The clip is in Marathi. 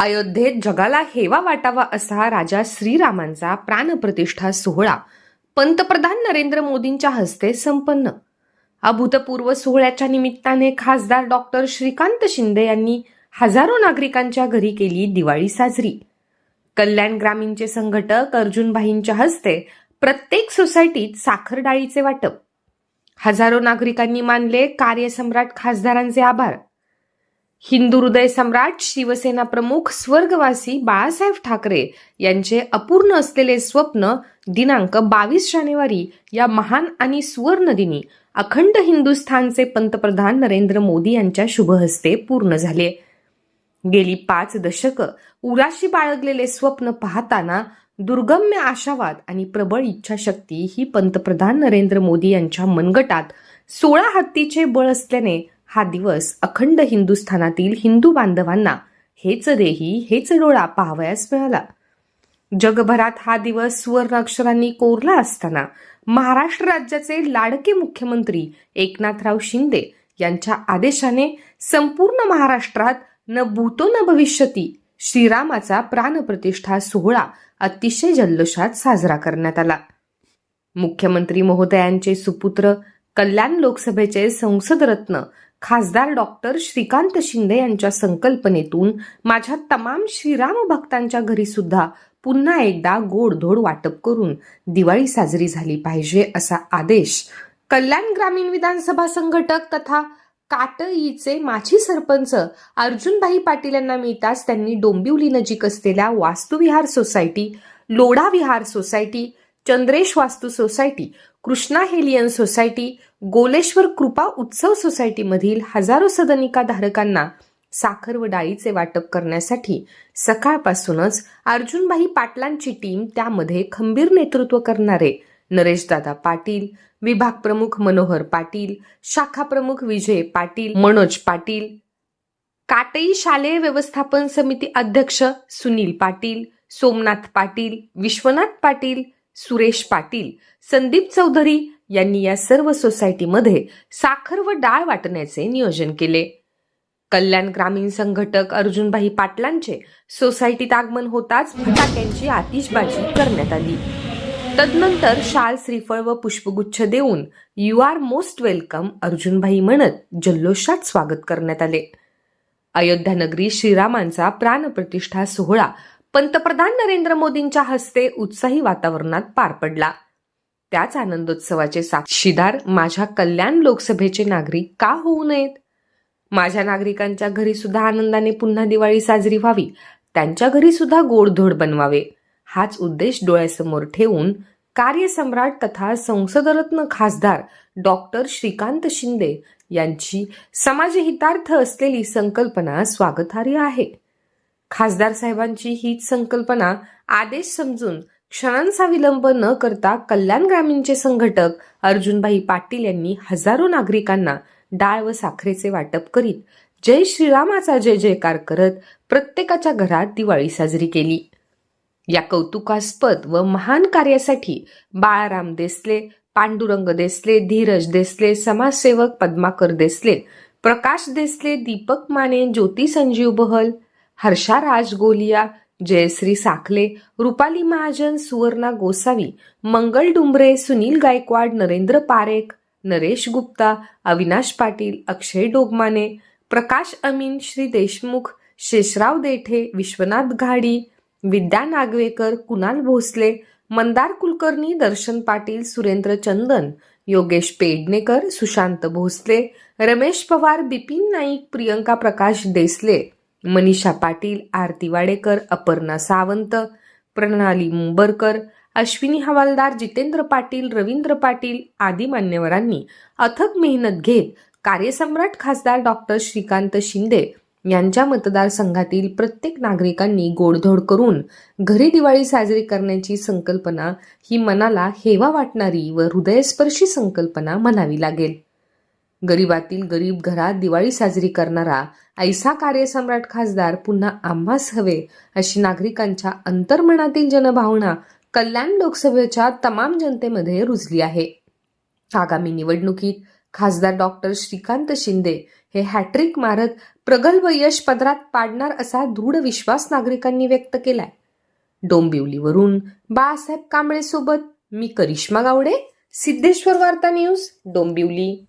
अयोध्येत जगाला हेवा वाटावा असा राजा श्रीरामांचा प्राणप्रतिष्ठा सोहळा पंतप्रधान नरेंद्र मोदींच्या हस्ते संपन्न. अभूतपूर्व सोहळ्याच्या निमित्ताने खासदार डॉक्टर श्रीकांत शिंदे यांनी हजारो नागरिकांच्या घरी केली दिवाळी साजरी. कल्याण ग्रामीणचे संघटक अर्जुनभाईंच्या हस्ते प्रत्येक सोसायटीत साखर डाळीचे वाटप. हजारो नागरिकांनी मानले कार्यसम्राट खासदारांचे आभार. हिंदू हृदय सम्राट शिवसेना प्रमुख स्वर्गवासी बाळासाहेब ठाकरे यांचे अपूर्ण असलेले स्वप्न दिनांक बावीस जानेवारी या महान आणि सुवर्ण दिनी अखंड हिंदुस्थानचे पंतप्रधान नरेंद्र मोदी यांच्या शुभहस्ते पूर्ण झाले. गेली पाच दशकं उराशी बाळगलेले स्वप्न पाहताना दुर्गम्य आशावाद आणि प्रबळ इच्छाशक्ती ही पंतप्रधान नरेंद्र मोदी यांच्या मनगटात सोळा हत्तीचे बळ असल्याने हा दिवस अखंड हिंदुस्थानातील हिंदू बांधवांना हेच देही हेच डोळा पाहावयास मिळाला. जगभरात हा दिवस सुवर्ण अक्षरांनी कोरला असताना महाराष्ट्र राज्याचे लाडके मुख्यमंत्री एकनाथराव शिंदे यांच्या आदेशाने संपूर्ण महाराष्ट्रात न भूतो न भविष्यती श्रीरामाचा प्राणप्रतिष्ठा सोहळा अतिशय जल्लोषात साजरा करण्यात आला. मुख्यमंत्री महोदयांचे सुपुत्र कल्याण लोकसभेचे संसदरत्न खासदार डॉक्टर श्रीकांत शिंदे यांच्या संकल्पनेतून माझ्या तमाम श्रीराम भक्तांच्या घरी सुद्धा पुन्हा एकदा गोडधोड वाटप करून दिवाळी साजरी झाली पाहिजे असा आदेश कल्याण ग्रामीण विधानसभा संघटक तथा काटईचे माजी सरपंच अर्जुनभाई पाटील यांना मिळताच त्यांनी डोंबिवली नजीक असलेल्या Vastuvihar society Lodha Vihar society Chandresh Vastu society Krishna Helian society Goleshwar Kripa Utsav सोसायटीमधील हजारो सदनिका धारकांना साखर व डाळीचे वाटप करण्यासाठी सकाळपासूनच अर्जुनबाई पाटलांची टीम त्यामध्ये खंबीर नेतृत्व करणारे नरेशदादा पाटील विभाग प्रमुख मनोहर पाटील शाखा प्रमुख विजय पाटील मनोज पाटील काटई शालेय व्यवस्थापन समिती अध्यक्ष सुनील पाटील सोमनाथ पाटील विश्वनाथ पाटील सुरेश पाटील संदीप चौधरी यांनी या सर्व सोसायटीमध्ये साखर व डाळ वाटण्याचे नियोजन केले. कल्याण ग्रामीण संघटक अर्जुनभाई पाटलांचे सोसायटीत आगमन होताच फटाक्यांची आतिषबाजी करण्यात आली. तदनंतर शाल श्रीफळ व पुष्पगुच्छ देऊन you are most welcome Arjunbhai म्हणत जल्लोषात स्वागत करण्यात आले. अयोध्या नगरी श्रीरामांचा प्राणप्रतिष्ठा सोहळा पंतप्रधान नरेंद्र मोदींच्या हस्ते उत्साही वातावरणात पार पडला. त्याच आनंदोत्सवाचे साक्षीदार माझ्या कल्याण लोकसभेचे नागरिक का होऊ नयेत? माझ्या नागरिकांच्या घरी सुद्धा आनंदाने पुन्हा दिवाळी साजरी व्हावी त्यांच्या घरी सुद्धा गोडधोड बनवावे हाच उद्देश डोळ्यासमोर ठेवून कार्यसम्राट तथा संसदरत्न खासदार डॉक्टर श्रीकांत शिंदे यांची समाजहितार्थ असलेली संकल्पना स्वागतार्ह आहे. खासदार साहेबांची हीच संकल्पना आदेश समजून क्षणांचा विलंब न करता कल्याण ग्रामीणचे संघटक अर्जुनभाई पाटील यांनी हजारो नागरिकांना डाळ व साखरेचे वाटप करीत जय श्रीरामाचा जय जयकार करत प्रत्येकाच्या घरात दिवाळी साजरी केली. या कौतुकास्पद व महान कार्यासाठी बाळाराम देसले पांडुरंग देसले धीरज देसले समाजसेवक पद्माकर देसले प्रकाश देसले दीपक माने ज्योती संजीव बहल हर्षा राज गोलिया जयश्री साखले रुपाली महाजन सुवर्णा गोसावी मंगल डुंबरे सुनील गायकवाड नरेंद्र पारेख नरेश गुप्ता अविनाश पाटील अक्षय डोगमाने प्रकाश अमीन श्री देशमुख शेषराव देठे विश्वनाथ घाडी विद्या नागवेकर कुणाल भोसले मंदार कुलकर्णी दर्शन पाटील सुरेंद्र चंदन योगेश पेडणेकर सुशांत भोसले रमेश पवार बिपिन नाईक प्रियंका प्रकाश देसले. मनीषा पाटील आरती वाडेकर अपर्णा सावंत प्रणाली मुंबरकर अश्विनी हवालदार जितेंद्र पाटील रवींद्र पाटील आदी मान्यवरांनी अथक मेहनत घेत कार्यसम्राट खासदार डॉक्टर श्रीकांत शिंदे यांच्या मतदारसंघातील प्रत्येक नागरिकांनी गोडधोड करून घरी दिवाळी साजरी करण्याची संकल्पना ही मनाला हेवा वाटणारी व हृदयस्पर्शी संकल्पना म्हणावी लागेल. गरिबातील गरीब घरात दिवाळी साजरी करणारा ऐसा कार्यसम्राट खासदार पुन्हा आम्हास हवे अशी नागरिकांच्या अंतर्मनातील जनभावना कल्याण लोकसभेच्या तमाम जनतेमध्ये रुजली आहे. आगामी निवडणुकीत खासदार डॉक्टर श्रीकांत शिंदे हे हॅट्रिक मारत प्रगल्भ यश पदरात पाडणार असा दृढ विश्वास नागरिकांनी व्यक्त केलाय. डोंबिवलीवरून बाळासाहेब कांबळे सोबत मी करिश्मा गावडे सिद्धेश्वर वार्ता न्यूज डोंबिवली.